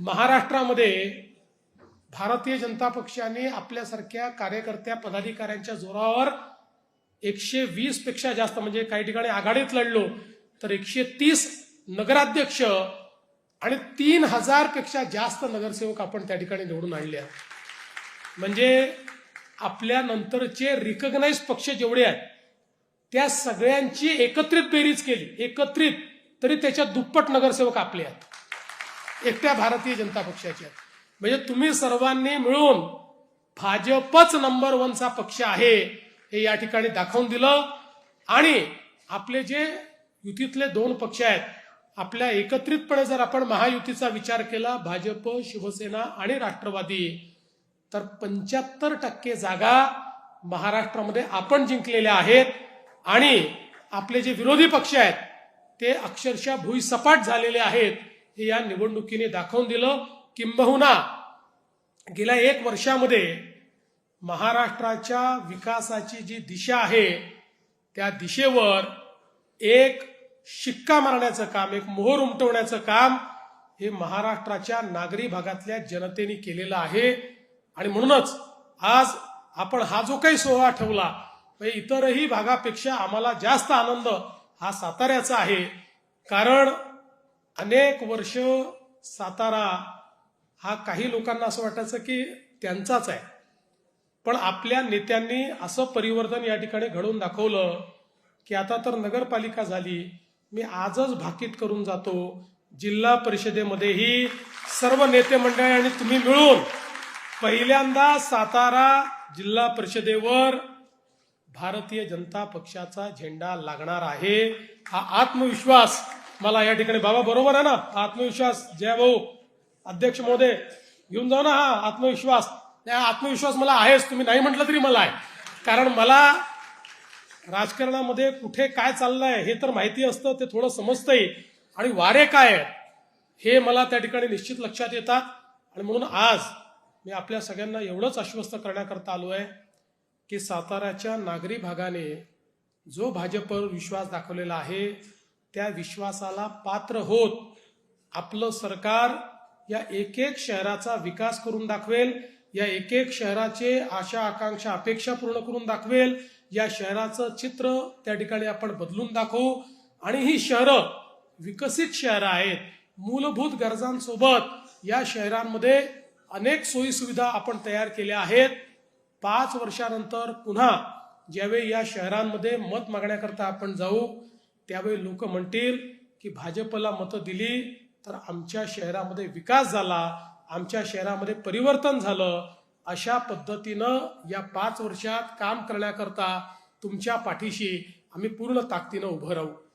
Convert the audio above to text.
महाराष्ट्रामध्ये भारतीय जनता पक्षाने आपल्यासारख्या कार्यकर्त्या पदाधिकाऱ्यांच्या जोरावर एकशे वीसपेक्षा जास्त म्हणजे काही ठिकाणी आघाडीत लढलो तर एकशे तीस नगराध्यक्ष आणि तीन हजारपेक्षा जास्त नगरसेवक आपण त्या ठिकाणी निवडून आणले आहेत म्हणजे आपल्या नंतरचे रिकग्नाइज पक्ष जेवढे आहेत त्या सगळ्यांची एकत्रित बेरीज केली. एकत्रित तरी त्याच्या दुप्पट नगरसेवक आपले आहेत. एकट्या भारतीय जनता पक्षाची आहेत. म्हणजे तुम्ही सर्वांनी मिळून भाजपच नंबर वनचा पक्ष आहे हे या ठिकाणी दाखवून दिलं. आणि आपले जे युतीतले दोन पक्ष आहेत आपल्या एकत्रितपणे जर आपण महायुतीचा विचार केला भाजप शिवसेना आणि राष्ट्रवादी तर पंच्याहत्तर टक्के जागा महाराष्ट्रामध्ये आपण जिंकलेल्या आहेत. आणि आपले जे विरोधी पक्ष आहेत ते अक्षरशः भुईसपाट झालेले आहेत. हे या निवडणुकीने दाखवून दिलं किंबहुना गेल्या एक वर्षामध्ये महाराष्ट्राच्या विकासाची जी दिशा आहे त्या दिशेवर एक शिक्का मारण्याचं काम एक मोहर उमटवण्याचं काम हे महाराष्ट्राच्या नागरी भागातल्या जनतेने केलेलं आहे. आणि म्हणूनच आज आपण हा जो काही सोहळा ठेवला इतरही भागापेक्षा आम्हाला जास्त आनंद हा साताऱ्याचा आहे. कारण अनेक वर्ष सातारा हा काही लोकांना असं वाटायचं की त्यांचाच आहे. पण आपल्या नेत्यांनी असं परिवर्तन या ठिकाणी घडवून दाखवलं की आता तर नगरपालिका झाली. मी आजच भाकीत करून जातो. जिल्हा परिषदेमध्येही सर्व नेते मंडळी आणि तुम्ही मिळून पहिल्यांदा सातारा जिल्हा परिषदेवर भारतीय जनता पक्षाचा झेंडा लागणार आहे. हा आत्मविश्वास मला या ठिकाणी बाबा बरोबर आहे ना? आत्मविश्वास. जय भाऊ. अध्यक्ष महोदय घेऊन जाऊ ना हा आत्मविश्वास. आत्मविश्वास मला आहेच. तुम्ही नाही म्हटलं तरी मला आहे. कारण मला राजकारणामध्ये कुठे काय चाललंय हे तर माहिती असतं ते थोडं समजतंय आणि वारे काय हे मला त्या ठिकाणी निश्चित लक्षात येतात. आणि म्हणून आज मी आपल्या सगळ्यांना एवढंच आश्वस्त करण्याकरता आलो आहे की साताऱ्याच्या नागरी भागाने जो भाजपवर विश्वास दाखवलेला आहे त्या विश्वासाला पात्र होत. आपलं सरकार या एक एक शहराचा विकास करून दाखवेल या एक एक शहराचे आशा आकांक्षा अपेक्षा पूर्ण करून दाखवेल या शहराचं चित्र त्या ठिकाणी आपण बदलून दाखवू. आणि ही शहरं विकसित शहरं आहेत मूलभूत गरजांसोबत या शहरांमध्ये अनेक सोयी सुविधा आपण तयार केल्या आहेत. पाच वर्षानंतर पुन्हा ज्यावेळी या शहरांमध्ये मत मागण्याकरता आपण जाऊ त्यावेळी लोक म्हणतील की भाजपला मतं दिली तर आमच्या शहरामध्ये विकास झाला आमच्या शहरामध्ये परिवर्तन झालं. अशा पद्धतीनं या पाच वर्षात काम करण्याकरता तुमच्या पाठीशी आम्ही पूर्ण ताकदीनं उभं राहू.